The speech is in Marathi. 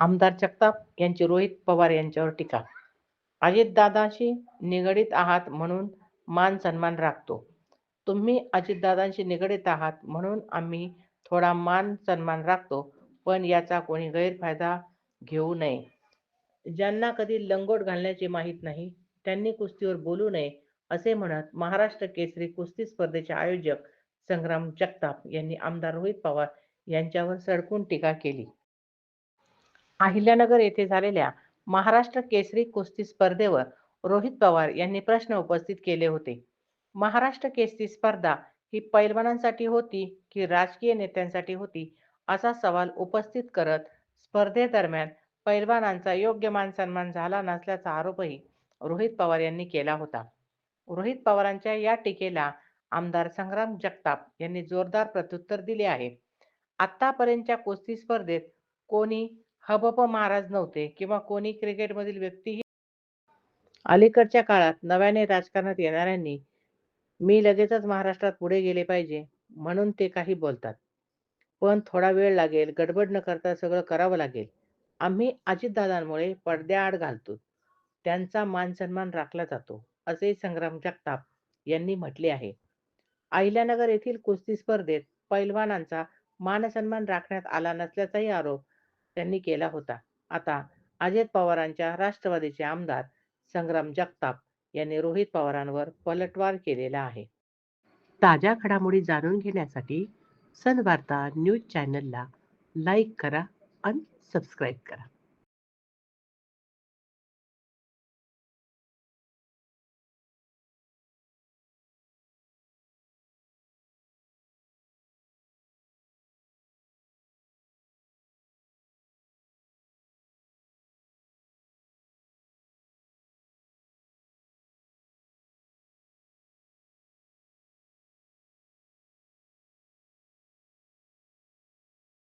आमदार जगताप यांची रोहित पवार यांच्यावर टीका. अजितदादांशी निगडीत आहात म्हणून मान सन्मान राखतो. तुम्ही अजितदादांशी निगडीत आहात म्हणून आम्ही थोडा मान सन्मान राखतो पण याचा कोणी गैरफायदा घेऊ नये. ज्यांना कधी लंगोट घालण्याचे माहीत नाही त्यांनी कुस्तीवर बोलू नये असे म्हणत महाराष्ट्र केसरी कुस्ती स्पर्धेचे आयोजक संग्राम जगताप यांनी आमदार रोहित पवार यांच्यावर सडकून टीका केली. अहिल्यानगर येथे झालेल्या महाराष्ट्र केसरी कुस्ती स्पर्धेवर रोहित पवार यांनी प्रश्न उपस्थित केले होते. महाराष्ट्र केसरी स्पर्धा ही पैलवानांसाठी होती की राजकीय नेत्यांसाठी होती असा सवाल उपस्थित करत स्पर्धेदरम्यान पैलवानांचा योग्य मान सन्मान झाला नसल्याचा आरोपही रोहित पवार यांनी केला होता. रोहित पवारांच्या या टीकेला आमदार संग्राम जगताप यांनी जोरदार प्रत्युत्तर दिले आहे. आतापर्यंतच्या कुस्ती स्पर्धेत कोणी हबप महाराज नव्हते किंवा कोणी क्रिकेटमधील व्यक्तीही अलीकडच्या काळात नव्याने राजकारणात येणाऱ्यांनी मी लगेचच महाराष्ट्रात पुढे गेले पाहिजे म्हणून ते काही बोलतात. पण थोडा वेळ लागेल गडबड न करता सगळं करावं लागेल. आम्ही अजितदादांमुळे पडद्याआड घालतो. त्यांचा मान सन्मान राखला जातो असे संग्राम जगताप यांनी म्हटले आहे. अहिल्यानगर येथील कुस्ती स्पर्धेत पैलवानांचा मानसन्मान राखण्यात आला नसल्याचाही आरोप त्यांनी केला होता. आता अजित पवारांच्या राष्ट्रवादीचे आमदार संग्राम जगताप यांनी रोहित पवारांवर पलटवार केलेला आहे. ताज्या घडामोडी जाणून घेण्यासाठी सनवार्ता न्यूज चॅनलला लाईक करा आणि सबस्क्राईब करा.